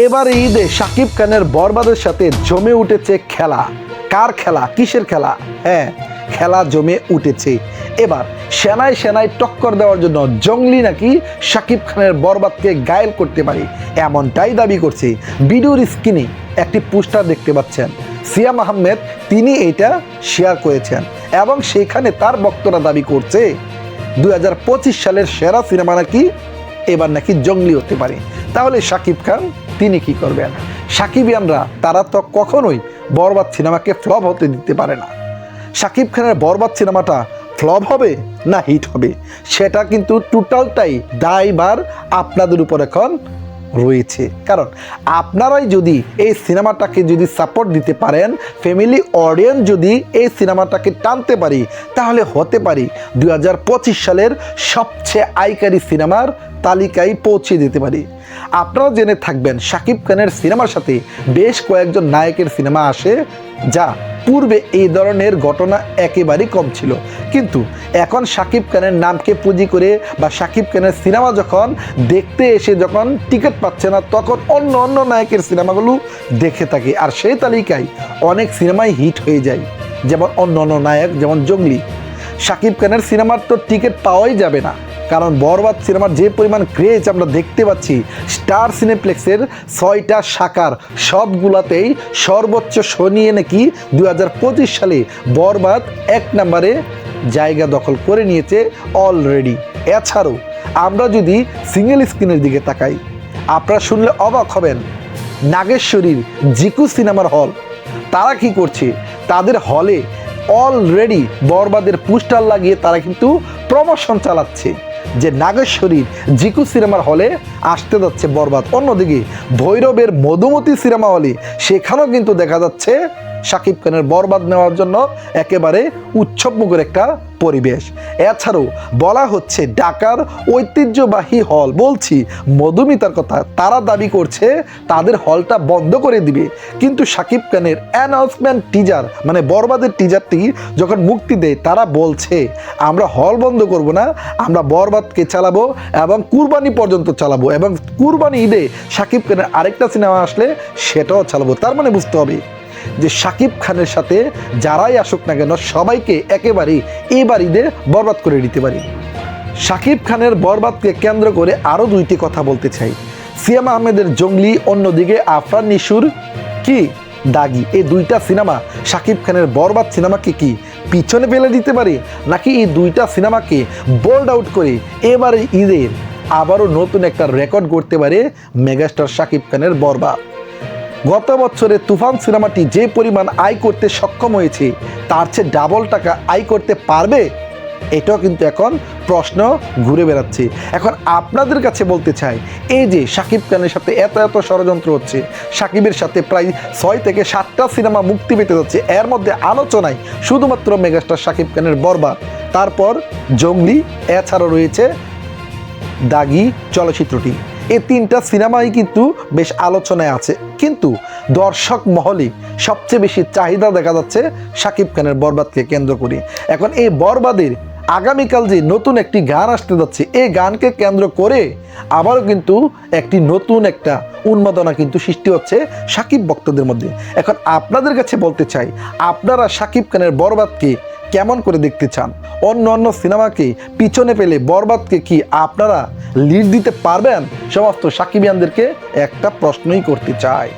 এবার ঈদে শাকিব খানের বরবাদের সাথে জমে উঠেছে খেলা। কার খেলা? কিসের খেলা? হ্যাঁ খেলা জমে উঠেছে। এবার সেনায় সেনায় টক্কর দেওয়ার জন্য জঙ্গলি নাকি শাকিব খানের বরবাদকে গায়েল করতে পারে, এমনটাই দাবি করছে ভিডিওর স্ক্রিনে একটি পোস্টার দেখতে পাচ্ছেন। সিয়াম আহমেদ, তিনি এটা শেয়ার করেছেন এবং সেখানে তার বক্তরা দাবি করছে, দুই হাজার পঁচিশ সালের সেরা সিনেমা নাকি এবার নাকি জঙ্গলি হতে পারে। তাহলে শাকিব খান তিনি কি করবেন? সাকিবিয়ানরা তারা তো কখনোই বরবাদ সিনেমাকে ফ্লপ হতে দিতে পারে না। সাকিব খানের বরবাদ সিনেমাটা ফ্লপ হবে না হিট হবে? সেটা কিন্তু টোটালটাই দায়বার আপনাদের উপর এখন রয়েছে। কারণ আপনারাই যদি এই সিনেমাটাকে যদি সাপোর্ট দিতে পারেন, ফ্যামিলি অডিয়েন্স যদি এই সিনেমাটাকে টানতে পারি, তাহলে হতে পারি দুই হাজার পঁচিশ সালের সবচেয়ে আইকারি সিনেমার তালিকায় পৌঁছে দিতে পারি। আপনারা জেনে থাকবেন শাকিব খানের সিনেমার সাথে বেশ কয়েকজন নায়কের সিনেমা আসে, যা পূর্বে এই ধরনের ঘটনা একেবারেই কম ছিল। কিন্তু এখন শাকিব খানের নামকে পুঁজি করে বা শাকিব খানের সিনেমা যখন দেখতে এসে যখন টিকিট পাচ্ছে না, তখন অন্য অন্য নায়কের সিনেমাগুলো দেখে থাকে। আর সেই তালিকায় অনেক সিনেমাই হিট হয়ে যায়। যেমন অন্য অন্য নায়ক, যেমন জঙ্গলি। শাকিব খানের সিনেমার তো টিকিট পাওয়াই যাবে না। কারণ বরবাদ সিনেমার যে পরিমাণ ক্রেজ আমরা দেখতে পাচ্ছি স্টার সিনেপ্লেক্সের ছয়টা শাখার সবগুলাতেই সর্বোচ্চ শো নিয়ে নাকি দু হাজার পঁচিশ সালে বরবাদ এক নম্বরে জায়গা দখল করে নিয়েছে অলরেডি এছাড়াও আমরা যদি সিঙ্গেল স্ক্রিনের দিকে তাকাই, আপনারা শুনলে অবাক হবেন, নাগেশ্বরীর জিকু সিনেমার হল, তারা কি করছে? তাদের হলে অলরেডি বরবাদের পোস্টার লাগিয়ে তারা কিন্তু প্রমোশন চালাচ্ছে। যে নাগেশ্বরীর জিকু সিনেমার হলে আসতে যাচ্ছে বরবাদ। অন্যদিকে ভৈরবের মধুমতি সিনেমা হলে সেখানেও কিন্তু দেখা যাচ্ছে শাকিব খানের বরবাদ নেওয়ার জন্য একেবারে উৎসবমুখর একটা পরিবেশ। এছাড়াও বলা হচ্ছে ঢাকার ঐতিহ্যবাহী হল, বলছি, মধুমিতার কথা, তারা দাবি করছে তাদের হলটা বন্ধ করে দিবে। কিন্তু শাকিব খানের অ্যানাউন্সমেন্ট টিজার মানে বরবাদের টিজারটি যখন মুক্তি দেয়, তারা বলছে, আমরা হল বন্ধ করব না, আমরা বরবাদকে চালাবো এবং কুরবানি পর্যন্ত চালাবো। এবং কুরবানি ঈদে শাকিব খানের আরেকটা সিনেমা আসলে সেটাও চালাবো। তার মানে বুঝতে হবে যে শাকিব খানের সাথে যারাই আসুক না কেন, সবাইকে একেবারেই এবার ঈদে বরবাদ করে দিতে পারি। শাকিব খানের বরবাদকে কেন্দ্র করে আরও দুইটি কথা বলতে চাই। সিয়াম আহমেদের জঙ্গলি, অন্যদিকে আফরান নিশুর কি দাগি? এই দুইটা সিনেমা শাকিব খানের বরবাদ সিনেমাকে কি পিছনে ফেলে দিতে পারে, নাকি এই দুইটা সিনেমাকে বোল্ড আউট করে এবারে ঈদের আবারও নতুন একটা রেকর্ড করতে পারে মেগাস্টার শাকিব খানের বরবাদ? গত বছরে তুফান সিনেমাটি যে পরিমাণ আয় করতে সক্ষম হয়েছে, তার চেয়ে ডাবল টাকা আয় করতে পারবে? এটাও কিন্তু এখন প্রশ্ন ঘুরে বেড়াচ্ছে। এখন আপনাদের কাছে বলতে চাই, এই যে সাকিব খানের সাথে এত এত ষড়যন্ত্র হচ্ছে সাকিবের সাথে প্রায় ছয় থেকে সাতটা সিনেমা মুক্তি পেতে যাচ্ছে, এর মধ্যে আলোচনায় শুধুমাত্র মেগাস্টার সাকিব খানের বরবাদ। তারপর জঙ্গলি এছাড়াও রয়েছে দাগি চলচ্চিত্রটি। এই তিনটা সিনেমাই কিন্তু বেশ আলোচনায় আছে। কিন্তু দর্শক মহলে সবচেয়ে বেশি চাহিদা দেখা যাচ্ছে শাকিব খানের বরবাদকে কেন্দ্র করে। এখন এই বরবাদের আগামীকাল যে নতুন একটি গান আসতে যাচ্ছে, এই গানকে কেন্দ্র করে আবারও কিন্তু একটি নতুন একটা উন্মাদনা কিন্তু সৃষ্টি হচ্ছে সাকিব ভক্তদের মধ্যে। এখন আপনাদের কাছে বলতে চাই, আপনারা সাকিব খানের বরবাদকে কেমন করে দেখতে চান? অন্য অন্য সিনেমাকে পিছনে পেলে বরবাদকে কি আপনারা লিড দিতে পারবেন? সমস্ত সাকিবিয়ানদেরকে একটা প্রশ্নই করতে চাই।